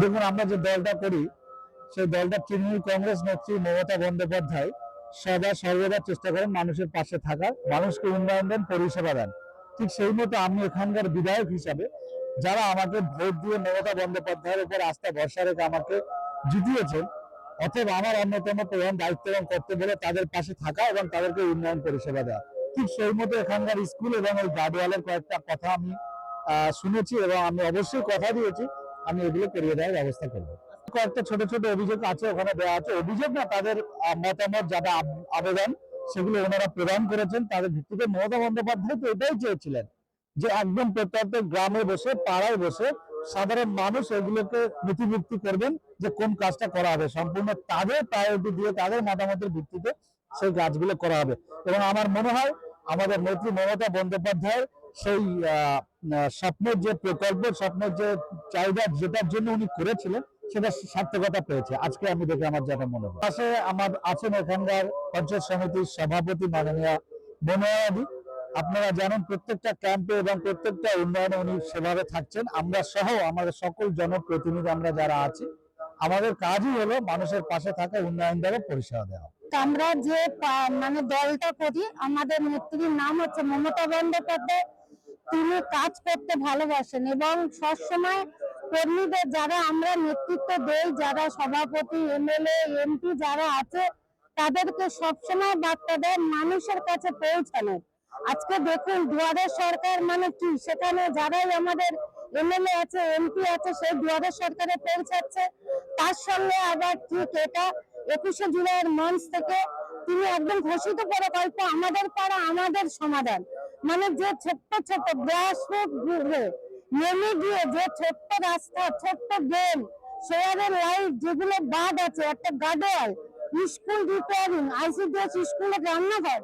দেখুন, আমরা যে দলটা করি, সেই দলটা তৃণমূল কংগ্রেস নেত্রী মমতা বন্দ্যোপাধ্যায় সদা সর্বদা চেষ্টা করেন মানুষের পাশে থাকার, মানুষকে উন্নয়ন দেন, পরিষেবা দেন। ঠিক সেই মতো আমি এখানকার বিধায়ক হিসাবে, যারা আমাকে ভোট দিয়ে মমতা বন্দ্যোপাধ্যায়ের উপর আস্থা ভরসা রেখে আমাকে জিতিয়েছেন, অতএব আমার অন্যতম প্রধান দায়িত্ব এবং কর্তব্য হলো তাদের পাশে থাকা এবং তাদেরকে উন্নয়ন, পরিষেবা দেওয়া। ঠিক সেই মতো এখানকার স্কুল এবং ওই গার্ডওয়ালের কয়েকটা কথা আমি শুনেছি এবং আমি অবশ্যই কথা দিয়েছি। আমি এগুলো করিয়ে দেওয়ার ব্যবস্থা করব। কয়েকটা ছোট ছোট অভিযোগ আছে, ওখানে দেওয়া আছে। অভিযোগ না, তাদের মতামত যারা আবেদন, সেগুলো ওনারা প্রদান করেছেন। তাদের ভিত্তিতে মমতা বন্দ্যোপাধ্যায় তো এটাই চেয়েছিলেন যে একদম প্রত্যন্ত গ্রামে বসে, পাড়ায় বসে সাধারণ মানুষ এগুলোকে নথিভুক্তি করবেন যে কোন কাজটা করা হবে। সম্পূর্ণ তাদের প্রায়োরিটি দিয়ে, তাদের মতামতের ভিত্তিতে সেই কাজগুলো করা হবে। এবং আমার মনে হয়, আমাদের নেত্রী মমতা বন্দ্যোপাধ্যায় সেই স্বপ্নের যে প্রকল্প, স্বপ্নের যে চাহিদা যেটার জন্য উনি করেছিলেন, সেটা সার্থকতা পেয়েছে। আজকে আমি দেখে আমার যেটা মনে হয়। পাশে আমার আছেন এখানকার পঞ্চায়েত সমিতির সভাপতি মাননীয় বনয়াদি আপনারা জানেন প্রত্যেকটা ক্যাম্পে এবং প্রত্যেকটা উন্নয়নে উনি সেভাবে থাকছেন। আমরা সহ আমাদের সকল জনপ্রতিনিধি আমরা যারা আছি, আমাদের কাজই হলো মানুষের পাশে থাকা উন্নয়ন দেওয়া পরিষেবা দেওয়া। আমরা যে মানে দলটা করি আমাদের নেত্রীর নাম হচ্ছে মমতা বন্দ্যোপাধ্যায়। তিনি কাজ করতে ভালোবাসেন এবং সবসময় কর্মীদের যারা আমরা নেতৃত্ব দেই, যারা সভাপতি, এমএলএ, এমপি যারা আছে, তাদেরকে সবসময় বার্তা দেয় মানুষের কাছে পৌঁছানো আজকে দেখুন দুয়ারের সরকার মানে কি? সেখানে যারাই আমাদের এমএলএ আছে, এমপি আছে, সেই দুয়ারের সরকারে পৌঁছাচ্ছে। তার সঙ্গে আবার ঠিক এটা, একুশে জুলাইয়ের মঞ্চ থেকে তিনি একদম ঘোষিত করে গল্প, আমাদের পাড়া আমাদের সমাধান। মানে যে ছোট্ট ছোট্ট গ্রাসরুট গ্রুপে নেমে গিয়ে যে ছোট্ট রাস্তা, ছোট্ট গেম সোয়ারের লাইট যেগুলো বাদ আছে, একটা গার্ডওয়াল, স্কুল রিপেয়ারিং, আইসিডিএস স্কুলের রান্নাঘর,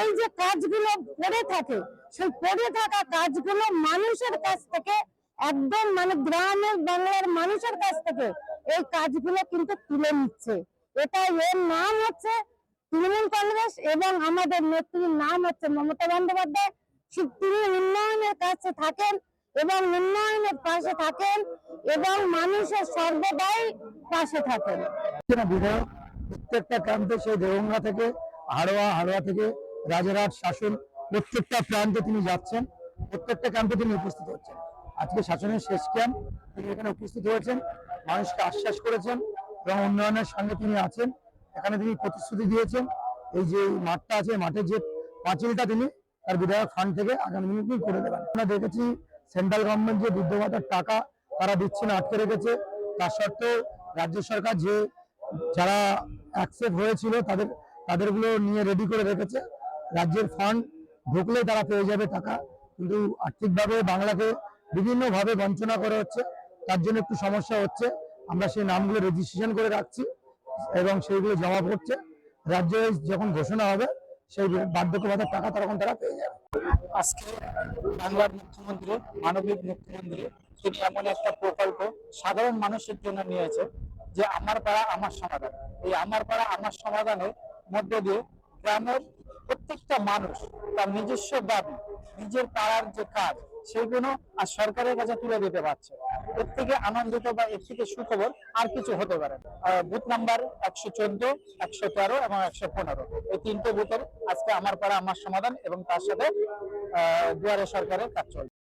এই যে কাজগুলো পড়ে থাকে, সেই পড়ে থাকা কাজগুলো মানুষের কাছ থেকে, একদম মানে গ্রামের বাংলার মানুষের কাছ থেকে, এই কাজগুলো কিন্তু তুলে নিচ্ছে। এটা এর নাম হচ্ছে তৃণমূল কংগ্রেস এবং আমাদের নেত্রীর নাম হচ্ছে মমতা বন্দ্যোপাধ্যায়। তিনি উন্নয়নের কাছে থাকেন এবং উন্নয়নের পাশে থাকেন এবং মানুষের সর্বদাই পাশে থাকেন। বিধায়ক, প্রত্যেকটা ক্যাম্পে সেই থেকে, হাড়োয়া হাড়োয়া থেকে শাসন প্রত্যেকটা প্রান্তে তিনি যাচ্ছেন, প্রত্যেকটা ক্যাম্পে তিনি উপস্থিত হচ্ছেন। আজকে শাসনের শেষ ক্যাম্প তিনি এখানে উপস্থিত হয়েছেন, মানুষকে আশ্বাস করেছেন এবং উন্নয়নের সঙ্গে তিনি আছেন। এখানে তিনি প্রতিশ্রুতি দিয়েছেন। এই যে মাঠটা আছে মাঠের যে পাঁচিলটা তিনি তার বিধায়ক ফান্ড থেকে আগামী দিনে করে দেবেন। আমরা দেখেছি সেন্ট্রাল গভর্নমেন্ট যে বৃদ্ধ টাকা তারা দিচ্ছে না, আটকে রেখেছে। তার সত্ত্বেও রাজ্য সরকার যে যারা অ্যাকসেপ্ট হয়েছিল তাদের, তাদেরগুলো নিয়ে রেডি করে রেখেছে। রাজ্যের ফান্ড ঢুকলে তারা পেয়ে যাবে টাকা। কিন্তু আর্থিকভাবে বাংলাকে বিভিন্নভাবে বঞ্চনা করা হচ্ছে। তার জন্য একটু সমস্যা হচ্ছে। আমরা সেই নামগুলো রেজিস্ট্রেশন করে রাখছি। এবং সেইগুলো জমা পড়ছে। রাজ্যে যখন ঘোষণা হবে, সেই বার্ধক্য ভাতার টাকা তখন তারা পেয়ে যাবে। আজকে বাংলার মুখ্যমন্ত্রী, মানবিক মুখ্যমন্ত্রী, তিনি এমন একটা প্রকল্প সাধারণ মানুষের জন্য নিয়েছে যে আমার পাড়া আমার সমাধান। এই আমার পাড়া আমার সমাধানের মধ্য দিয়ে গ্রামের প্রত্যেকটা মানুষ তার নিজস্ব দাবি নিজের পাড়ার যে কাজ, সেগুলো আর সরকারের কাছে তুলে দিতে পারছে। এর থেকে আনন্দিত বা এর থেকে সুখবর আর কিছু হতে পারে বুথ নাম্বার একশো চোদ্দ, একশো তেরো এবং একশো পনেরো। এই তিনটে বুথের আজকে আমার পাড়া আমার সমাধান এবং তার সাথে দুয়ারে সরকারের কাজ চলছে।